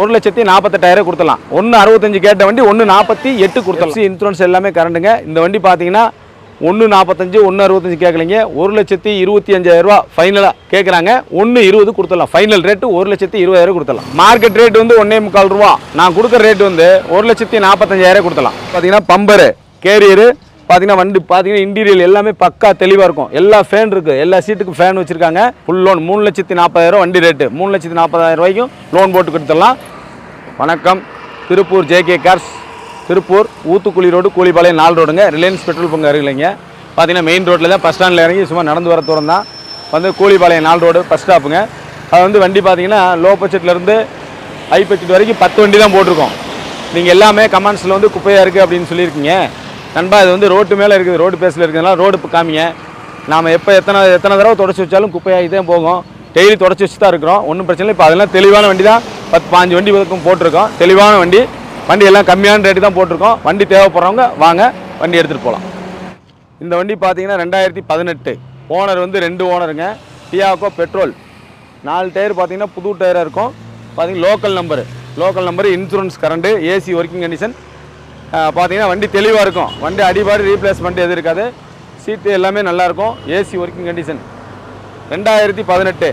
ஒரு லட்சத்தி நாற்பத்தெட்டாயிரம் கொடுத்துடலாம். ஒன்று அறுபத்தஞ்சு கேட்ட வண்டி ஒன்று நாற்பத்தி எட்டு கொடுத்தலாம் இன்சூரன்ஸ் எல்லாமே கரண்டுங்க. இந்த வண்டி பார்த்தீங்கன்னா ஒன்று நாற்பத்தஞ்சு ஒன்று அறுபத்தஞ்சு கேட்கலைங்க. ஒரு லட்சத்தி இருபத்தி அஞ்சாயிரரூபா ஃபைனலாக கேட்குறாங்க. ஒன்று இருபது கொடுத்துடலாம். ஃபைனல் ரேட்டு ஒரு லட்சத்தி இருபதாயிரம் கொடுத்துடலாம். மார்க்கெட் ரேட் வந்து ஒன்றே முக்கால் ரூபா. நான் கொடுக்குற ரேட் வந்து ஒரு லட்சத்தி நாற்பத்தஞ்சாயிரம் கொடுத்துடலாம். பார்த்தீங்கன்னா பம்பரு கேரியரு பார்த்தீங்கன்னா வண்டி பார்த்தீங்கன்னா இன்டீரியல் எல்லாமே பக்கா தெளிவாக இருக்கும். எல்லா ஃபேன் இருக்குது எல்லா சீட்டுக்கும் ஃபேன் வச்சுருக்காங்க. ஃபுல் லோன் மூணு லட்சத்தி நாற்பதாயிரம் வண்டி ரேட்டு மூணு லட்சத்தி நாற்பதாயிரம் ரூபாய்க்கும் லோன் போட்டு கொடுத்துடலாம். வணக்கம். Tiruppur JK cars Tiruppur Oothukuzhi road Koolipalayam நாலு ரோடுங்க. Reliance petrol bunk அருகிலைங்க. பார்த்தீங்கன்னா மெயின் ரோட்டில் தான் பஸ் ஸ்டாண்டில் இறங்கி சும்மா நடந்து வர தூரம் தான். வந்து கூலிபாளையம் நாலு ரோடு பஸ் ஸ்டாப்புங்க அது வந்து வண்டி பார்த்தீங்கன்னா லோ பட்ஜெட்லேருந்து ஹை பட்ஜெட் வரைக்கும் பத்து வண்டி தான் போட்டிருக்கோம். நீங்கள் எல்லாமே கமெண்ட்ஸில் வந்து குப்பையாக இருக்குது அப்படின்னு சொல்லியிருக்கீங்க. நண்பா இது வந்து ரோட்டு மேலே இருக்குது ரோடு பேஸில் இருக்கிறதுனால ரோடு இப்போ காமிங்க. நாம் எப்போ எத்தனை எத்தனை தடவை தொடச்சி வச்சாலும் குப்பையாகி தான் போகும். டெய்லி தொடச்சி வச்சு தான் இருக்கிறோம். ஒன்றும் பிரச்சனை இல்லை. இப்போ அதெல்லாம் தெளிவான வண்டி தான். பத்து பாஞ்சு வண்டி வரைக்கும் போட்டிருக்கோம். தெளிவான வண்டி. வண்டி எல்லாம் கம்மியான ரேட்டு தான் போட்டிருக்கோம். வண்டி தேவைப்படுறவங்க வாங்க வண்டி எடுத்துகிட்டு போகலாம் இந்த வண்டி பார்த்தீங்கன்னா ரெண்டாயிரத்தி பதினெட்டு. ஓனர் வந்து ரெண்டு ஓனருங்க. டியாக்கோ பெட்ரோல். நாலு டயர் பார்த்தீங்கன்னா புது டயராக இருக்கும். பார்த்தீங்கன்னா local number local number insurance current AC working condition பார்த்தீங்கன்னா வண்டி தெளிவாக இருக்கும். வண்டி அடிபாடு ரீப்ளேஸ்மெண்ட் எது இருக்காது. சீட்டு எல்லாமே நல்லாயிருக்கும் ஏசி ஒர்க்கிங் கண்டிஷன் ரெண்டாயிரத்தி பதினெட்டு.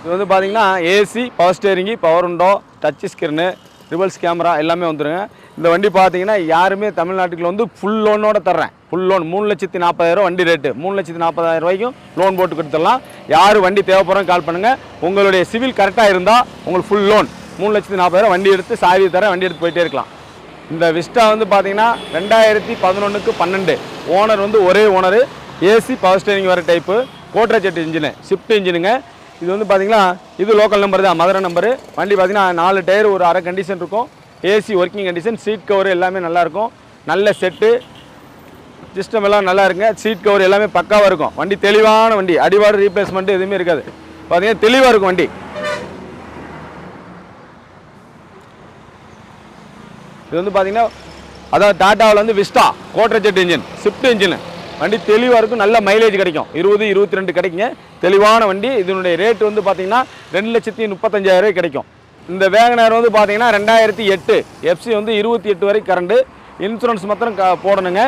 இது வந்து பார்த்தீங்கன்னா AC power steering power window touch screen reverse camera எல்லாமே வந்துருங்க. இந்த வண்டி பார்த்தீங்கன்னா யாருமே தமிழ்நாட்டுக்குள்ள வந்து ஃபுல் லோனோட தர்றேன். ஃபுல் லோன் மூணு லட்சத்தி நாற்பதாயிரம் வண்டி ரேட்டு மூணு லட்சத்தி நாற்பதாயிரம் ரூபாய்க்கும் லோன் போட்டு கொடுத்துடலாம். யார் வண்டி தேவைப்படுறோம் கால் பண்ணுங்கள் உங்களுடைய சிவில் கரெக்டாக இருந்தால் உங்களுக்கு ஃபுல் லோன் மூணு லட்சத்தி நாற்பதாயிரம் வண்டி எடுத்து சாவி தரேன் வண்டி எடுத்து போயிட்டே இருக்கலாம். இந்த விஸ்டா வந்து பார்த்தீங்கன்னா ரெண்டாயிரத்தி பதினொன்றுக்கு பன்னெண்டு. ஓனர் வந்து ஒரே ஓனரு ஏசி பவர் ஸ்டேரிங் வர type quadrajet engine Swift இன்ஜினுங்க இது வந்து பார்த்தீங்கன்னா இது லோக்கல் நம்பர் தான் மதுரை நம்பரு வண்டி பார்த்தீங்கன்னா நாலு டயர் ஒரு அரை கண்டிஷன் இருக்கும். AC working condition seat cover எல்லாமே நல்லாயிருக்கும் நல்ல செட்டு சிஸ்டம் எல்லாம் நல்லா இருக்குங்க சீட் கவர் எல்லாமே பக்காவாக இருக்கும். வண்டி தெளிவான வண்டி. அடிவாடு ரீப்ளேஸ்மெண்ட் எதுவுமே இருக்காது. பார்த்தீங்கன்னா தெளிவாக இருக்கும் வண்டி. இது வந்து பார்த்தீங்கன்னா அதாவது டாட்டாவில் வந்து Vista quadrajet engine Swift engine வண்டி தெளிவாக இருக்கும். நல்ல மைலேஜ் கிடைக்கும். இருபது இருபத்தி ரெண்டு கிடைக்குங்க. தெளிவான வண்டி. இதனுடைய ரேட் வந்து பார்த்தீங்கன்னா ரெண்டு லட்சத்தி முப்பத்தஞ்சாயிரம் கிடைக்கும். இந்த வேகனர் வந்து பார்த்தீங்கன்னா ரெண்டாயிரத்தி எட்டு. எஃப்சி வந்து இருபத்தி எட்டு வரை கரண்டு இன்சூரன்ஸ் மாத்திரம் க போடணுங்க.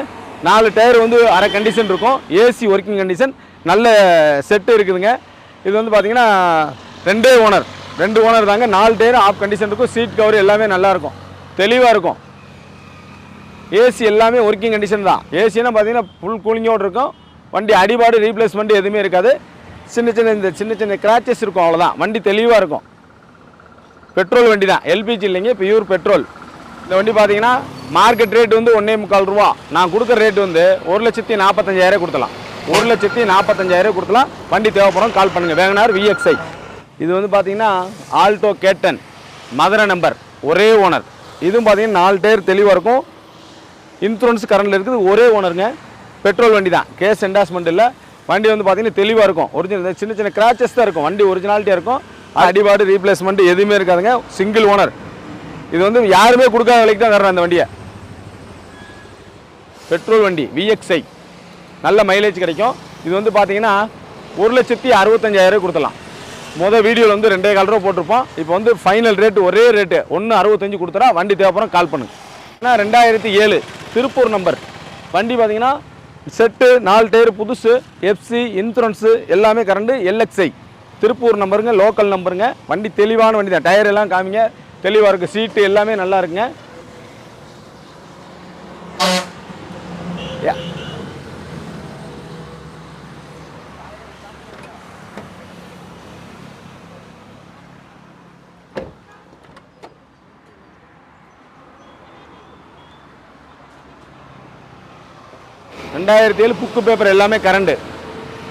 நாலு டயர் வந்து அரை கண்டிஷன் இருக்கும். ஏசி ஒர்க்கிங் கண்டிஷன் நல்ல செட்டு இருக்குதுங்க. இது வந்து பார்த்தீங்கன்னா ரெண்டே ஓனர் ரெண்டு ஓனர் தாங்க. நாலு டயர் ஆஃப் கண்டிஷன் இருக்கும். சீட் கவர் எல்லாமே நல்லாயிருக்கும் தெளிவாக இருக்கும். ஏசி எல்லாமே ஒர்க்கிங் கண்டிஷன் தான். ஏசினா பார்த்தீங்கன்னா ஃபுல் கூலிங்கோடு இருக்கும். வண்டி அடிபாடு ரீப்ளேஸ்மெண்ட் எதுவுமே இருக்காது. சின்ன சின்ன இந்த சின்ன சின்ன கிராச்சஸ் இருக்கும் அவ்வளோதான் வண்டி தெளிவாக இருக்கும். பெட்ரோல் வண்டி தான். எல்பிஜி இல்லைங்க பியூர் பெட்ரோல் இந்த வண்டி பார்த்தீங்கன்னா மார்க்கெட் ரேட் வந்து ஒன்றே முக்கால் ரூபா. நான் கொடுக்குற ரேட் வந்து ஒரு லட்சத்தி நாற்பத்தஞ்சாயிரம் கொடுத்தலாம் ஒரு லட்சத்தி நாற்பத்தஞ்சாயிரம் கொடுத்தலாம் வண்டி தேவைப்படும் கால் பண்ணுங்கள் வேகனார் விஎக்ஸ்ஐ இது வந்து பார்த்தீங்கன்னா ஆல்டோ கேட்டன் மதுரை நம்பர் ஒரே ஓனர் இதுவும் பார்த்தீங்கன்னா நாலு டயர் தெளிவாக இருக்கும். இன்சூரன்ஸ் கரண்டில் இருக்குது. ஒரே ஓனருங்க பெட்ரோல் வண்டி தான் கேஸ் என்டாஸ்மெண்ட் இல்லை. வண்டி வந்து பார்த்தீங்கன்னா தெளிவாக இருக்கும். ஒரிஜினல் சின்ன சின்ன கிராச்சஸ் தான் இருக்கும். வண்டி ஒரிஜினாலிட்டியாக இருக்கும். அடிபாடு ரீப்ளேஸ்மெண்ட் எதுவுமே இருக்காதுங்க. சிங்கிள் ஓனர் இது வந்து யாருமே கொடுக்காத விலைக்கு தான் தரணும் அந்த வண்டியை. பெட்ரோல் வண்டி விஎக்ஸ்ஐ நல்ல மைலேஜ் கிடைக்கும். இது வந்து பார்த்தீங்கன்னா ஒரு லட்சத்தி அறுபத்தஞ்சாயிரம் கொடுத்தலாம் மொதல் வீடியோவில் வந்து ரெண்டே கால் ரூபா போட்டிருப்போம். இப்போ வந்து ஃபைனல் ரேட்டு ஒரே ரேட்டு ஒன்று அறுபத்தஞ்சு கொடுத்துறா வண்டி தேவைப்பறம் கால் பண்ணுங்க. ஏன்னா ரெண்டாயிரத்தி ஏழு திருப்பூர் நம்பர் வண்டி பார்த்தீங்கன்னா செட்டு நாலு டயர் புதுசு எஃப்சி இன்சூரன்ஸு எல்லாமே கரண்டு எல்எக்ஸ்ஐ திருப்பூர் நம்பருங்க லோக்கல் நம்பருங்க வண்டி தெளிவான வண்டி தான். டயர் எல்லாம் காமிங்க. தெளிவாக இருக்குது சீட்டு எல்லாமே நல்லா இருக்குங்க. ரெண்டாயிரத்தி ஏழு புக்கு பேப்பர் எல்லாமே கரண்டு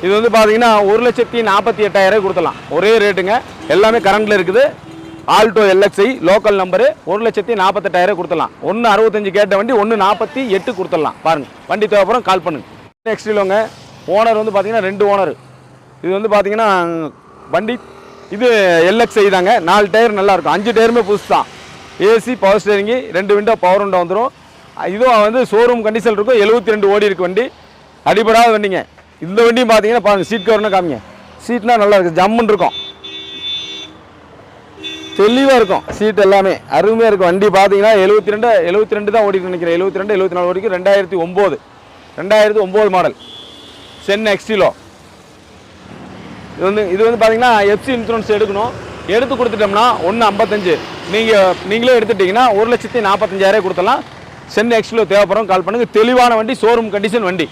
இது வந்து பார்த்தீங்கன்னா ஒரு லட்சத்தி நாற்பத்தி எட்டாயிரம் கொடுத்தலாம் ஒரே ரேட்டுங்க எல்லாமே கரண்டில் இருக்குது. ஆல்டோ எல்எக்ஸ்ஐ லோக்கல் நம்பரு ஒரு லட்சத்தி நாற்பத்தெட்டாயிரம் கொடுத்தலாம் ஒன்று அறுபத்தஞ்சு கேட்ட வண்டி ஒன்று நாற்பத்தி எட்டு கொடுத்துடலாம். பாருங்க. வண்டி தேவைப்படும் கால் பண்ணுங்க. நெக்ஸ்ட் இல்லைங்க ஓனர் வந்து பார்த்தீங்கன்னா ரெண்டு ஓனர் இது வந்து பார்த்தீங்கன்னா வண்டி. இது எல்எக்ஸ்ஐ தாங்க. நாலு டயர் நல்லாயிருக்கும் அஞ்சு டயருமே புதுசு தான். ஏசி பவர் ஸ்டேரிங்கு ரெண்டு விண்டோ பவர் விண்டோ வந்துடும் இதுவும் வந்து ஷோரூம் கண்டிஷன் இருக்கும். எழுபத்தி ரெண்டு ஓடி இருக்கு வண்டி. அடிபடாத வண்டிங்க. இந்த வண்டியும் பார்த்தீங்கன்னா பாருங்க சீட் கவர்னா காமிங்க. சீட்னா நல்லா இருக்குது ஜம்முன்னு இருக்கும். தெளிவாக இருக்கும். சீட் எல்லாமே. அருமையாக இருக்கும். வண்டி பார்த்தீங்கன்னா எழுபத்தி ரெண்டு எழுபத்தி ரெண்டு தான் ஓடிட்டு நினைக்கிறேன். எழுபத்தி ரெண்டு எழுபத்தி நாலு வரைக்கும் ரெண்டாயிரத்தி ஒம்பது. ரெண்டாயிரத்தி ஒம்பது மாடல் சென் எக்ஸ்டிலோ இது வந்து இது வந்து பார்த்தீங்கன்னா எஃப்சி இன்சூரன்ஸ் எடுக்கணும். எடுத்து கொடுத்துட்டோம்னா ஒன்று ஐம்பத்தஞ்சு. நீங்கள் நீங்களே எடுத்துட்டிங்கன்னா ஒரு லட்சத்தி நாற்பத்தஞ்சாயிரம் கொடுத்தலாம் சென்னை எக்ஸ்டிலோ தேவைப்படும் கால் பண்ணுங்க. தெளிவான வண்டி ஷோரூம் கண்டிஷன் வண்டி.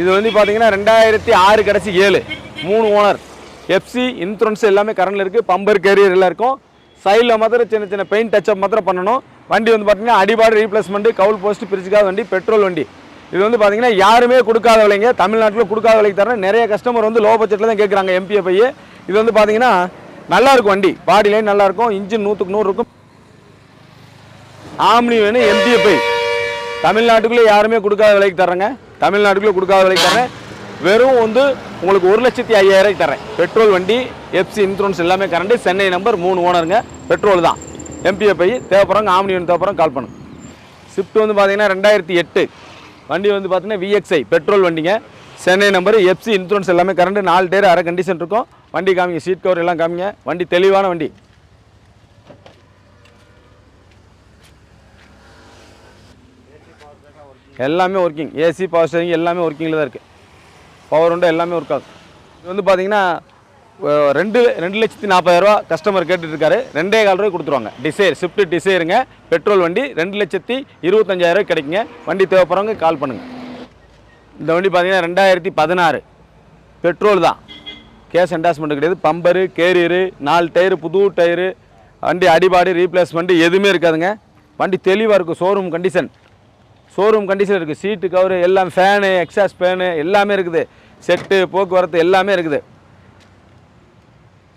இது வந்து பார்த்தீங்கன்னா ரெண்டாயிரத்தி ஆறு கடைசி ஏழு. மூணு ஓனர் எஃப்சி இன்சூரன்ஸ் எல்லாமே கரண்டில் இருக்குது பம்பர் கேரியர் எல்லாம் இருக்கும். சைடில் மாத்திரம் சின்ன சின்ன பெயிண்ட் டச்சப் மாத்திரம் பண்ணணும். வண்டி வந்து பார்த்தீங்கன்னா அடிபாடு ரீப்ளேஸ்மெண்ட் கவுல் போஸ்ட் பிரிச்சுக்காத வண்டி பெட்ரோல் வண்டி. இது வந்து பார்த்தீங்கன்னா யாருமே கொடுக்காத விலைங்க. தமிழ்நாட்டில் கொடுக்காத விலைக்கு தரேன். நிறைய கஸ்டமர் வந்து லோ பட்ஜெட்டில் தான் கேட்குறாங்க எம்பிஎஃப்ஐ இது வந்து பார்த்தீங்கன்னா நல்லாயிருக்கும் வண்டி. பாடி லைன் நல்லா இருக்கும். இன்ஜின் நூற்றுக்கு நூறு இருக்கும். ஆம்னி வேணும் எம்டிஎஃப்ஐ தமிழ்நாட்டுக்குள்ளே யாருமே கொடுக்காத விலைக்கு தர்றேங்க. தமிழ்நாட்டுக்குள்ளே கொடுக்காத விலைக்கு தரேன் வெறும் வந்து உங்களுக்கு ஒரு லட்சத்தி ஐயாயிரம் தரேன் பெட்ரோல் வண்டி எஃப்சி இன்சூரன்ஸ் எல்லாமே கரண்டு சென்னை நம்பர் மூணு ஓனருங்க பெட்ரோல் தான். எம்பிஎஃப்ஐ தேவைப்படுறாங்க ஆம்னி வேணும் தேவைப்படுறாங்க கால் பண்ணுங்க. ஸ்விஃப்ட் வந்து பார்த்தீங்கன்னா ரெண்டாயிரத்தி எட்டு. வண்டி வந்து பார்த்தீங்கன்னா விஎக்ஸ்ஐ பெட்ரோல் வண்டிங்க. Chennai number FC insurance current current நாலு டேர் அரை கண்டிஷன் இருக்கும். வண்டி காமிங்க சீட் கவர் எல்லாம் காமிங்க. வண்டி தெளிவான வண்டி. எல்லாமே ஒர்க்கிங் ஏசி பவர் ஸ்டேரிங் எல்லாமே ஒர்க்கிங்கில் தான் இருக்குது பவர் உண்டு எல்லாமே ஒர்க் ஆகும். இது வந்து பார்த்தீங்கன்னா ரெண்டு ரெண்டு லட்சத்தி நாற்பதாயிரரூவா கஸ்டமர் கேட்டுட்ருக்காரு ரெண்டே கால் ரூபாய் கொடுத்துருவாங்க. டிசைர் ஸ்விஃப்ட் டிசைருங்க பெட்ரோல் வண்டி ரெண்டு லட்சத்தி இருபத்தஞ்சாயிரரூவா கிடைக்குங்க. வண்டி தேவைப்படுறவங்க கால் பண்ணுங்கள் இந்த வண்டி பார்த்தீங்கன்னா ரெண்டாயிரத்தி பதினாறு. பெட்ரோல் தான். கேஷ் என்டாஸ்மெண்ட் கிடையாது. பம்பரு கேரியரு நாலு டயரு புது டயரு வண்டி அடிபாடு ரீப்ளேஸ்மெண்ட்டு எதுவுமே இருக்காதுங்க. வண்டி தெளிவாக இருக்கும். ஷோரூம் கண்டிஷன் ஷோரூம் கண்டிஷன் இருக்குது சீட்டு கவரு எல்லாம் ஃபேனு எக்ஸாஸ் ஃபேனு எல்லாமே இருக்குது. செட்டு போக்குவரத்து எல்லாமே இருக்குது.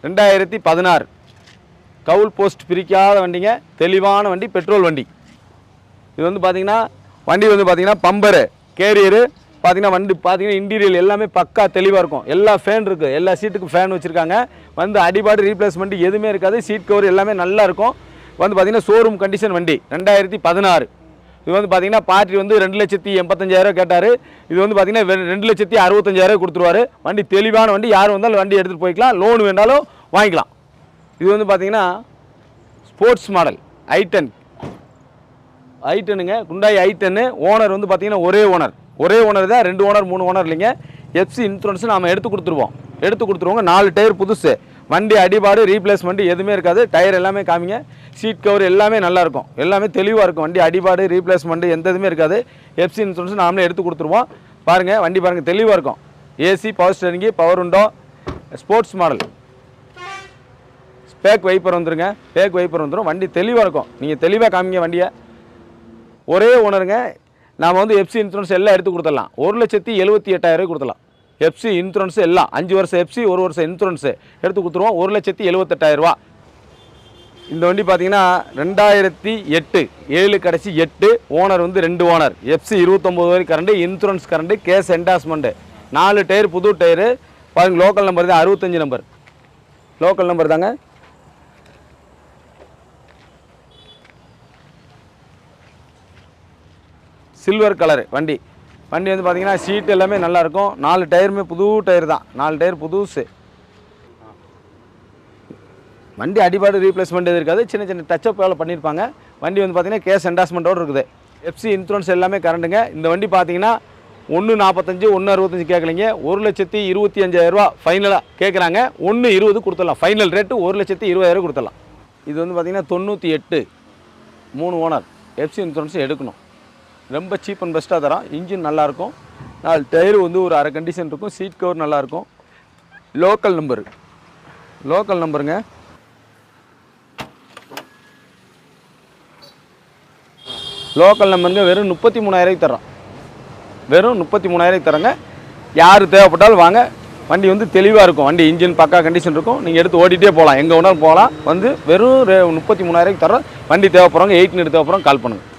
ரெண்டாயிரத்தி பதினாறு. கவுல் போஸ்ட் பிரிக்காத வண்டிங்க. தெளிவான வண்டி பெட்ரோல் வண்டி. இது வந்து பார்த்திங்கன்னா வண்டி வந்து பார்த்திங்கன்னா பம்பரு கேரியரு பார்த்தீங்கன்னா வண்டி பார்த்தீங்கன்னா இன்டீரியல் எல்லாமே பக்கா தெளிவாக இருக்கும். எல்லா ஃபேன் இருக்குது எல்லா சீட்டுக்கும் ஃபேன் வச்சுருக்காங்க. வந்து அடிபாடு ரீப்ளேஸ்மெண்ட் எதுவுமே இருக்காது. சீட் கவர் எல்லாமே நல்லா இருக்கும். வந்து பார்த்தீங்கன்னா ஷோரூம் கண்டிஷன் வண்டி. ரெண்டாயிரத்தி பதினாறு. இது வந்து பார்த்தீங்கன்னா பார்ட்டி வந்து ரெண்டு லட்சத்தி எண்பத்தஞ்சாயிரம் கேட்டார். இது வந்து பார்த்தீங்கன்னா ரெண்டு லட்சத்தி அறுபத்தஞ்சாயிரம் கொடுத்துருவாரு. வண்டி தெளிவான வண்டி யார் வந்தாலும் வண்டி எடுத்துகிட்டு போய்க்கலாம். லோன் வேணாலும் வாங்கிக்கலாம். இது வந்து பார்த்தீங்கன்னா ஸ்போர்ட்ஸ் மாடல் ஐட்டன் ஐட்டனுங்க குண்டாய் ஐட்டனு ஓனர் வந்து பார்த்தீங்கன்னா ஒரே ஓனர் ஒரே ஓனர் தான் ரெண்டு ஓனர் மூணு ஓனர் இல்லைங்க. எஃப்சி இன்சூரன்ஸ் நாம் எடுத்து கொடுத்துருவோம். எடுத்து கொடுத்துருவோங்க. நாலு டயர் புதுசு. வண்டி அடிபாடு ரீப்ளேஸ்மெண்ட் எதுவுமே இருக்காது. டயர் எல்லாமே காமிங்க. சீட் கவர் எல்லாமே நல்லாயிருக்கும். எல்லாமே தெளிவாக இருக்கும். வண்டி அடிபாடு ரீப்ளேஸ்மெண்ட் எந்த இதுவுமே இருக்காது. எஃப்சி இன்சூரன்ஸ் நாமளே எடுத்து கொடுத்துருவோம். பாருங்கள் வண்டி பாருங்கள் தெளிவாக இருக்கும். AC power steering power window sports model back wiper வந்துருங்க. பேக் வைப்பர் வந்துடும் வண்டி தெளிவாக இருக்கும். நீங்கள் தெளிவாக காமிங்க வண்டியை. ஒரே ஓனருங்க நாம் வந்து எஃப்சி இன்சூரன்ஸ் எல்லாம் எடுத்து கொடுத்துடலாம். ஒரு லட்சத்தி எழுபத்தி எட்டாயிரம் கொடுத்துடலாம். எஃப்சி இன்சூரன்ஸ் எல்லாம். அஞ்சு வருஷம் எஃப்சி ஒரு வருஷம் இன்சூரன்ஸு எடுத்து கொடுத்துருவோம். ஒரு லட்சத்தி எழுபத்தெட்டாயிரரூவா இந்த வண்டி பார்த்தீங்கன்னா ரெண்டாயிரத்தி எட்டு. ஏழு கடைசி எட்டு. ஓனர் வந்து ரெண்டு ஓனர் எஃப்சி இருபத்தொம்போது வரை current insurance current gas endorsement நாலு டயர் புது டயரு பாருங்க லோக்கல் நம்பர் தான் அறுபத்தஞ்சு நம்பர் லோக்கல் நம்பர் தாங்க. சில்வர் கலரு வண்டி. வண்டி வந்து பார்த்தீங்கன்னா சீட் எல்லாமே நல்லாயிருக்கும். நாலு டயருமே புது டயர் தான். நாலு டயர் புதுசு. வண்டி அடிபாடு ரீப்ளேஸ்மெண்ட் எதுவும் இருக்காது. சின்ன சின்ன டச்சப் வேலை பண்ணியிருப்பாங்க. வண்டி வந்து பார்த்தீங்கன்னா கேஸ் என்டாஸ்மெண்ட்டோடு இருக்குது. எஃப்சி இன்சூரன்ஸ் எல்லாமே கரண்டுங்க இந்த வண்டி பார்த்தீங்கன்னா ஒன்று நாற்பத்தஞ்சு ஒன்று அறுபத்தஞ்சு கேட்கலைங்க. ஒரு லட்சத்தி இருபத்தி அஞ்சாயிரரூபா ஃபைனலாக கேட்குறாங்க. ஒன்று இருபது கொடுத்துடலாம். ஃபைனல் ரேட்டு ஒரு லட்சத்தி இருபதாயிரம் கொடுத்துடலாம். இது வந்து பார்த்திங்கன்னா தொண்ணூற்றி எட்டு. மூணு ஓனர் எஃப்சி இன்சூரன்ஸ் எடுக்கணும். ரொம்ப சீப் அண்ட் பெஸ்ட்டாக தரோம் இன்ஜின் நல்லாயிருக்கும் நாலு டயர் வந்து ஒரு அரை கண்டிஷன் இருக்கும். சீட் கவர் நல்லாயிருக்கும் லோக்கல் நம்பரு லோக்கல் நம்பருங்க லோக்கல் நம்பருங்க வெறும் முப்பத்தி மூணாயிரூவாய்க்கு தரோம் வெறும் முப்பத்தி மூணாயிரூவாய்க்கு தரோங்க. யார் தேவைப்பட்டாலும் வாங்க. வண்டி வந்து தெளிவாக இருக்கும். வண்டி இன்ஜின் பக்கா கண்டிஷன் இருக்கும். நீங்கள் எடுத்து ஓட்டிகிட்டே போகலாம். எங்கே வேணாலும் போகலாம். வந்து வெறும் முப்பத்தி மூணாயிரூவாய்க்கு தரோம் வண்டி தேவைப்படுறவங்க எயிட் தேவைப்படுறோம் கால் பண்ணுங்கள்